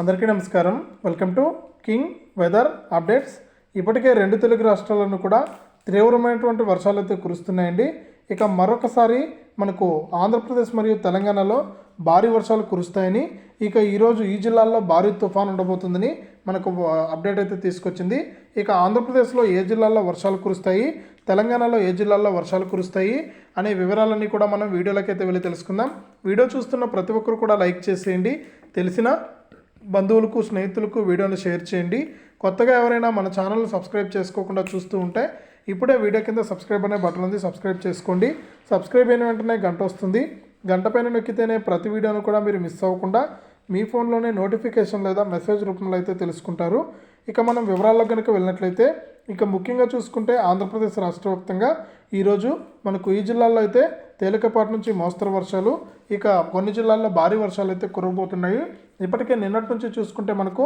అందరికీ నమస్కారం. Welcome to king weather updates. ఇప్పటికే రెండు తెలుగు రాష్ట్రాలను కూడా తీవ్రమైనటువంటి వర్షాలు అయితే కురుస్తున్నాయండి. ఇక మరొకసారి మనకు ఆంధ్రప్రదేశ్ మరియు తెలంగాణలో భారీ వర్షాలు కురుస్తాయని ఇక ఈరోజు ఈ జిల్లాల్లో భారీ తుఫాన్ ఉండబోతుందని మనకు అప్డేట్ అయితే తీసుకొచ్చింది. ఇక ఆంధ్రప్రదేశ్లో ఏ జిల్లాల్లో వర్షాలు కురుస్తాయి తెలంగాణలో ఏ జిల్లాల్లో వర్షాలు కురుస్తాయి అనే వివరాలన్నీ కూడా మనం వీడియోలోకి అయితే వెళ్ళి తెలుసుకుందాం. వీడియో చూస్తున్న ప్రతి ఒక్కరు కూడా లైక్ చేసేయండి. తెలిసిన బంధువులకు స్నేహితులకు వీడియోని షేర్ చేయండి. కొత్తగా ఎవరైనా మన ఛానల్ సబ్స్క్రైబ్ చేసుకోకుండా చూస్తూ ఉంటే ఇప్పుడే వీడియో కింద సబ్స్క్రైబ్ అనే బటన్ ఉంది సబ్స్క్రైబ్ చేసుకోండి. సబ్స్క్రైబ్ అయిన వెంటనే గంట వస్తుంది. గంట పైన నొక్కితేనే ప్రతి వీడియోను కూడా మీరు మిస్ అవ్వకుండా మీ ఫోన్లోనే నోటిఫికేషన్ లేదా మెసేజ్ రూపంలో అయితే తెలుసుకుంటారు. ఇక మనం వివరాల్లో కనుక వెళ్ళినట్లయితే ఇక ముఖ్యంగా చూసుకుంటే ఆంధ్రప్రదేశ్ రాష్ట్ర వ్యాప్తంగా ఈరోజు మనకు ఈ జిల్లాల్లో అయితే తేలికపాటి నుంచి మోస్తరు వర్షాలు ఇక కొన్ని జిల్లాల్లో భారీ వర్షాలు అయితే కురవబోతున్నాయి. ఇప్పటికే నిన్నటి నుంచి చూసుకుంటే మనకు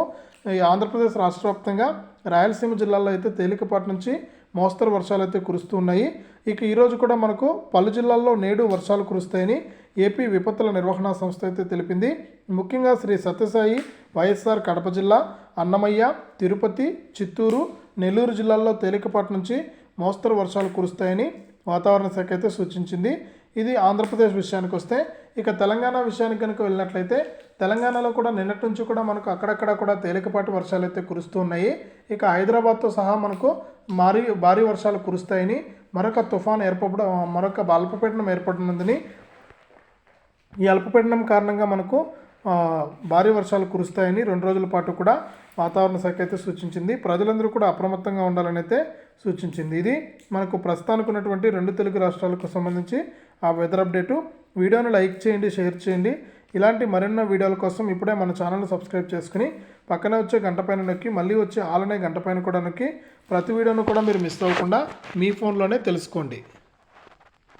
ఈ ఆంధ్రప్రదేశ్ రాష్ట్ర వ్యాప్తంగా రాయలసీమ జిల్లాల్లో అయితే తేలికపాటి నుంచి మోస్తరు వర్షాలు అయితే కురుస్తూ ఉన్నాయి. ఇక ఈరోజు కూడా మనకు పలు జిల్లాల్లో నేడు వర్షాలు కురుస్తాయని ఏపీ విపత్తుల నిర్వహణ సంస్థ అయితే తెలిపింది. ముఖ్యంగా శ్రీ సత్యసాయి వైఎస్ఆర్ కడప జిల్లా అన్నమయ్య తిరుపతి చిత్తూరు నెల్లూరు జిల్లాల్లో తేలికపాటి నుంచి మోస్తరు వర్షాలు కురుస్తాయని వాతావరణ శాఖ అయితే సూచించింది. ఇది ఆంధ్రప్రదేశ్ విషయానికి వస్తే ఇక తెలంగాణ విషయానికి కనుక వెళ్ళినట్లయితే తెలంగాణలో కూడా నిన్నటి నుంచి కూడా మనకు అక్కడక్కడ కూడా తేలికపాటి వర్షాలు అయితే కురుస్తూ ఉన్నాయి. ఇక హైదరాబాద్తో సహా మనకు భారీ భారీ వర్షాలు కురుస్తాయని మరొక తుఫాన్ ఏర్పడ మరొక అల్పపీడనం ఏర్పడినందుని ఈ అల్పపీడనం కారణంగా మనకు భారీ వర్షాలు కురుస్తాయని రెండు రోజుల పాటు కూడా వాతావరణ శాఖ అయితే సూచించింది. ప్రజలందరూ కూడా అప్రమత్తంగా ఉండాలని అయితే సూచించింది. ఇది మనకు ప్రస్తుతానికి ఉన్నటువంటి రెండు తెలుగు రాష్ట్రాలకు సంబంధించి ఆ వెదర్ అప్డేటు. వీడియోను లైక్ చేయండి షేర్ చేయండి. ఇలాంటి మరెన్నో వీడియోల కోసం ఇప్పుడే మన ఛానల్ సబ్స్క్రైబ్ చేసుకుని పక్కనే వచ్చే గంట పైన నొక్కి మళ్ళీ వచ్చే ఆలనే గంట పైన కూడా నొక్కి ప్రతి వీడియోను కూడా మీరు మిస్ అవ్వకుండా మీ ఫోన్లోనే తెలుసుకోండి.